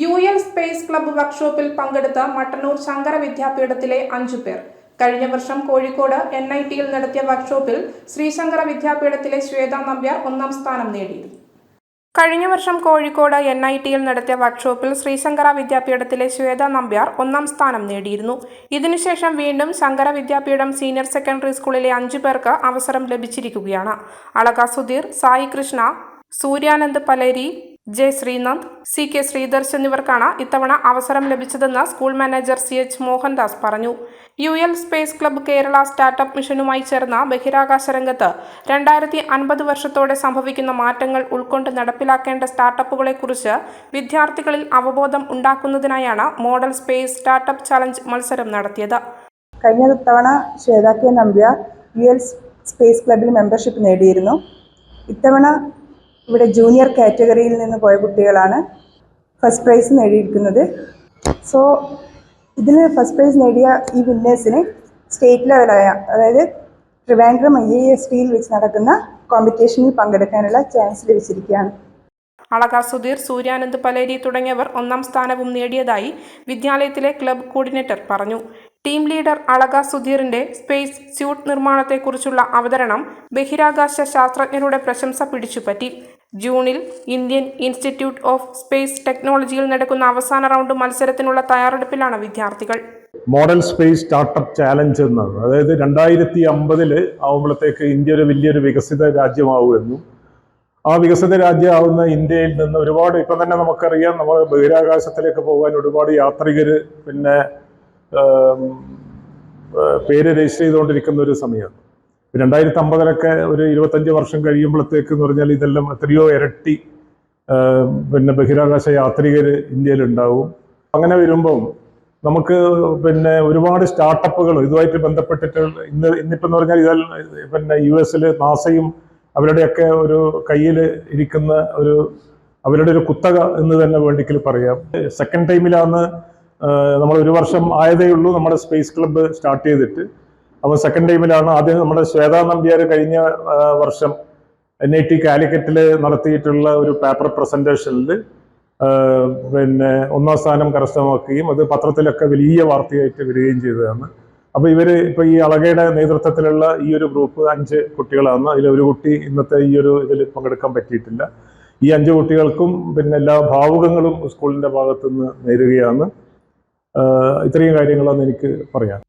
U L space club വർക്ക്ഷോപ്പിൽ പങ്കെടുത്ത മട്ടന്നൂർ ശങ്കര വിദ്യാപീഠത്തിലെ അഞ്ചു പേർ. കഴിഞ്ഞ വർഷം കോഴിക്കോട് എൻ ഐ ടിയിൽ നടത്തിയ വർക്ക്ഷോപ്പിൽ ശ്രീശങ്കര വിദ്യാപീഠത്തിലെ ശ്വേത നമ്പ്യാർ ഒന്നാം സ്ഥാനം നേടിയിരുന്നു കഴിഞ്ഞ വർഷം കോഴിക്കോട് എൻ ഐ ടിയിൽ നടത്തിയ വർക്ക്ഷോപ്പിൽ ശ്രീശങ്കര വിദ്യാപീഠത്തിലെ ശ്വേത നമ്പ്യാർ ഒന്നാം സ്ഥാനം നേടിയിരുന്നു. ഇതിനുശേഷം വീണ്ടും ശങ്കര വിദ്യാപീഠം സീനിയർ സെക്കൻഡറി സ്കൂളിലെ അഞ്ചു പേർക്ക് അവസരം ലഭിച്ചിരിക്കുകയാണ്. Alaka Sudheer Sai Krishna Suryanand Paleri J Sreenath C K Sreedharsh എന്നിവർക്കാണ് ഇത്തവണ അവസരം ലഭിച്ചതെന്ന് school manager C H Mohandas പറഞ്ഞു. U L space club Kerala startup മിഷനുമായി ചേർന്ന ബഹിരാകാശ രംഗത്ത് രണ്ടായിരത്തി അൻപത് വർഷത്തോടെ സംഭവിക്കുന്ന മാറ്റങ്ങൾ ഉൾക്കൊണ്ട് നടപ്പിലാക്കേണ്ട സ്റ്റാർട്ടപ്പുകളെക്കുറിച്ച് വിദ്യാർത്ഥികളിൽ അവബോധം ഉണ്ടാക്കുന്നതിനായാണ് മോഡൽ സ്പേസ് സ്റ്റാർട്ടപ്പ് ചലഞ്ച് മത്സരം നടത്തിയത്. കഴിഞ്ഞ തവണ ശ്വേതാക്കിയ നമ്പ്യ യു എൽ സ്പേസ് ക്ലബിൽ മെമ്പർഷിപ്പ് നേടിയിരുന്നു. ഇത്തവണ ഇവിടെ ജൂനിയർ കാറ്റഗറിയിൽ നിന്ന് പോയ കുട്ടികളാണ് ഫസ്റ്റ് പ്രൈസ് നേടിയിരിക്കുന്നത്. സോ ഇതിൽ ഫസ്റ്റ് പ്രൈസ് നേടിയ ഈ വിന്നേഴ്സിന് സ്റ്റേറ്റ് ലെവലായ അതായത് ട്രിവാൻഡ്രം ഐ എ എസ് ടിയിൽ വെച്ച് നടക്കുന്ന കോമ്പറ്റീഷനിൽ പങ്കെടുക്കാനുള്ള ചാൻസ് ലഭിച്ചിരിക്കുകയാണ്. അളക സുധീർ സൂര്യാനന്ദ് പലേരി തുടങ്ങിയവർ ഒന്നാം സ്ഥാനവും നേടിയതായി വിദ്യാലയത്തിലെ ക്ലബ് കോർഡിനേറ്റർ പറഞ്ഞു. ടീം ലീഡർ അളക സുധീറിന്റെ സ്പേസ് സ്യൂട്ട് നിർമ്മാണത്തെക്കുറിച്ചുള്ള അവതരണം ബഹിരാകാശ ശാസ്ത്രജ്ഞരുടെ പ്രശംസ പിടിച്ചുപറ്റി. ജൂണിൽ ഇന്ത്യൻ ഇൻസ്റ്റിറ്റ്യൂട്ട് ഓഫ് സ്പേസ് ടെക്നോളജിയിൽ നടക്കുന്ന അവസാന റൗണ്ട് മത്സരത്തിനുള്ള തയ്യാറെടുപ്പിലാണ് വിദ്യാർത്ഥികൾ. മോഡൽ സ്പേസ് സ്റ്റാർട്ടപ്പ് ചാലഞ്ച് എന്നത് അതായത് രണ്ടായിരത്തി അമ്പതിൽ ആവുമ്പോഴത്തേക്ക് ഇന്ത്യ ഒരു വലിയൊരു വികസിത രാജ്യമാവുമെന്നും ആ വികസിത രാജ്യമാവുന്ന ഇന്ത്യയിൽ നിന്ന് ഒരുപാട് ഇപ്പം തന്നെ നമുക്കറിയാം നമ്മൾ ബഹിരാകാശത്തിലേക്ക് പോകാൻ ഒരുപാട് യാത്രികർ പിന്നെ പേര് രജിസ്റ്റർ ചെയ്തുകൊണ്ടിരിക്കുന്ന ഒരു സമയം രണ്ടായിരത്തി അമ്പതിലൊക്കെ ഒരു ഇരുപത്തഞ്ച് വർഷം കഴിയുമ്പോഴത്തേക്ക് എന്ന് പറഞ്ഞാൽ ഇതെല്ലാം എത്രയോ ഇരട്ടി പിന്നെ ബഹിരാകാശ യാത്രികർ ഇന്ത്യയിലുണ്ടാവും. അങ്ങനെ വരുമ്പം നമുക്ക് പിന്നെ ഒരുപാട് സ്റ്റാർട്ടപ്പുകൾ ഇതുമായിട്ട് ബന്ധപ്പെട്ടിട്ട് ഇന്ന് ഇന്നിപ്പം എന്ന് പറഞ്ഞാൽ ഇതെല്ലാം പിന്നെ യു എസിൽ നാസയും അവരുടെയൊക്കെ ഒരു കയ്യിൽ ഇരിക്കുന്ന ഒരു അവരുടെ ഒരു കുത്തക എന്ന് തന്നെ വേണ്ടിക്കൽ പറയാം. സെക്കൻഡ് ടൈമിലാണ് നമ്മൾ ഒരു വർഷം ആയതേ ഉള്ളൂ നമ്മുടെ സ്പേസ് ക്ലബ്ബ് സ്റ്റാർട്ട് ചെയ്തിട്ട്. അപ്പോൾ സെക്കൻഡ് ടൈമിലാണ് ആദ്യം നമ്മുടെ ശ്വേതാ നമ്പ്യാർ കഴിഞ്ഞ വർഷം എൻ ഐ ടി കാലിക്കറ്റിൽ നടത്തിയിട്ടുള്ള ഒരു പേപ്പർ പ്രസന്റേഷനിൽ പിന്നെ ഒന്നാം സ്ഥാനം കരസ്ഥമാക്കുകയും അത് പത്രത്തിലൊക്കെ വലിയ വാർത്തയായിട്ട് വരികയും ചെയ്തതാണ്. അപ്പോൾ ഇവർ ഇപ്പോൾ ഈ അളകയുടെ നേതൃത്വത്തിലുള്ള ഈ ഒരു ഗ്രൂപ്പ് അഞ്ച് കുട്ടികളാണ്. അതിൽ ഒരു കുട്ടി ഇന്നത്തെ ഈ ഒരു ഇതിൽ പങ്കെടുക്കാൻ പറ്റിയിട്ടില്ല. ഈ അഞ്ച് കുട്ടികൾക്കും പിന്നെ എല്ലാ ഭാവുകങ്ങളും സ്കൂളിന്റെ ഭാഗത്തുനിന്ന് നേരുകയാണ്. ഇത്രയും കാര്യങ്ങളാണ് എനിക്ക് പറയാൻ